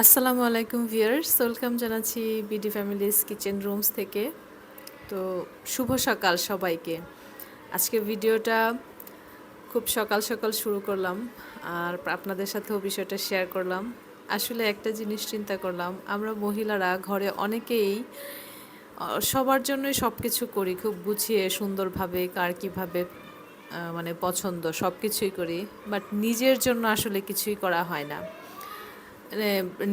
আসসালামু আলাইকুম viewers welcome জানাচ্ছি বিডি ফ্যামিলিস কিচেন রুমস থেকে। তো শুভ সকাল সবাইকে। আজকে ভিডিওটা খুব সকাল সকাল শুরু করলাম, আর আপনাদের সাথেও বিষয়টা শেয়ার করলাম। আসলে একটা জিনিস চিন্তা করলাম, আমরা মহিলারা ঘরে অনেকেই সবার জন্যই সব কিছু করি, খুব গুছিয়ে, সুন্দরভাবে, কার কীভাবে মানে পছন্দ সব কিছুই করি, বাট নিজের জন্য আসলে কিছুই করা হয় না।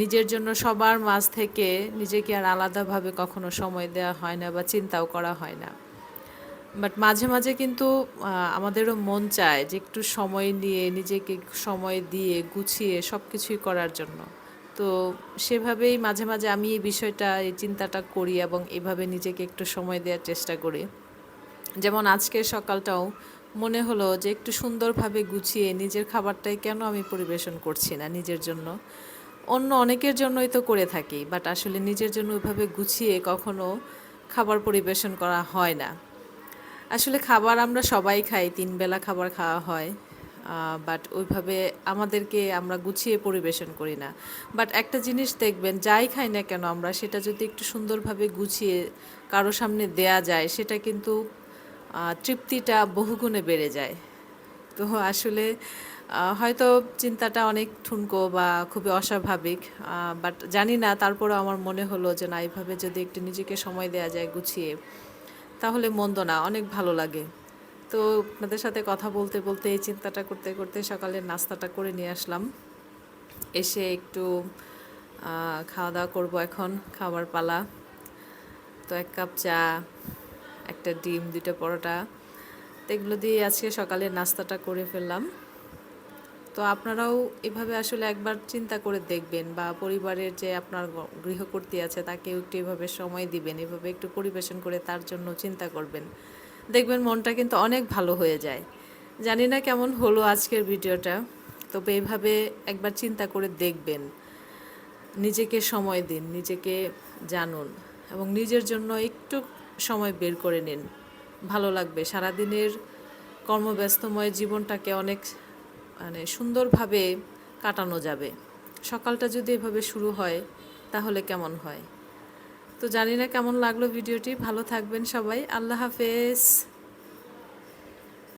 নিজের জন্য সবার মাঝ থেকে নিজেকে আর আলাদাভাবে কখনো সময় দেওয়া হয় না বা চিন্তাও করা হয় না। বাট মাঝে মাঝে কিন্তু আমাদেরও মন চায় যে একটু সময় নিয়ে, নিজেকে সময় দিয়ে গুছিয়ে সব কিছুই করার জন্য। তো সেভাবেই মাঝে মাঝে আমি এই বিষয়টা, এই চিন্তাটা করি এবং এভাবে নিজেকে একটু সময় দেওয়ার চেষ্টা করি। যেমন আজকের সকালটাও মনে হলো যে একটু সুন্দরভাবে গুছিয়ে নিজের খাবারটাই কেন আমি পরিবেশন করছি না নিজের জন্য। অন্য অনেকের জন্যই তো করে থাকি বাট আসলে নিজের জন্য ওইভাবে গুছিয়ে কখনো খাবার পরিবেশন করা হয় না। আসলে খাবার আমরা সবাই খাই, তিন বেলা খাবার খাওয়া হয় বাট ওইভাবে আমাদেরকে আমরা গুছিয়ে পরিবেশন করি না। বাট একটা জিনিস দেখবেন, যাই খাই না কেন আমরা, সেটা যদি একটু সুন্দরভাবে গুছিয়ে কারও সামনে দেয়া যায়, সেটা কিন্তু তৃপ্তিটা বহুগুণে বেড়ে যায়। তো আসলে হয়তো চিন্তাটা অনেক ঠুনকো বা খুবই অস্বাভাবিক বাট জানি না, তারপরেও আমার মনে হলো যে না, এইভাবে যদি একটু নিজেকে সময় দেওয়া যায় গুছিয়ে, তাহলে মন্দ না, অনেক ভালো লাগে। তো আপনাদের সাথে কথা বলতে বলতে এই চিন্তাটা করতে করতে সকালের নাস্তাটা করে নিয়ে আসলাম। এসে একটু খাওয়া দাওয়া করব এখন খাবার পালা। তো এক কাপ চা, একটা ডিম, দুইটা পরোটা তো এগুলো দিয়ে আজকে সকালে নাস্তাটা করে ফেললাম। তো আপনারাও এভাবে আসলে একবার চিন্তা করে দেখবেন বা পরিবারের যে আপনার গৃহকর্তী আছে তাকে একটু এভাবে সময় দিবেন, এভাবে একটু পরিবেশন করে তার জন্য চিন্তা করবেন। দেখবেন মনটা কিন্তু অনেক ভালো হয়ে যায়। জানি না কেমন হলো আজকের ভিডিওটা, তবে এভাবে একবার চিন্তা করে দেখবেন। নিজেকে সময় দিন, নিজেকে জানুন এবং নিজের জন্য একটু সময় বের করে নিন। ভালো লাগবে। সারাদিনের কর্মব্যস্তময় জীবনটাকে অনেক মানে সুন্দরভাবে কাটানো যাবে। সকালটা যদি এভাবে শুরু হয়, তাহলে কেমন হয়? তো জানি না কেমন লাগল ভিডিওটি। ভালো থাকবেন সবাই। আল্লাহ হাফেজ।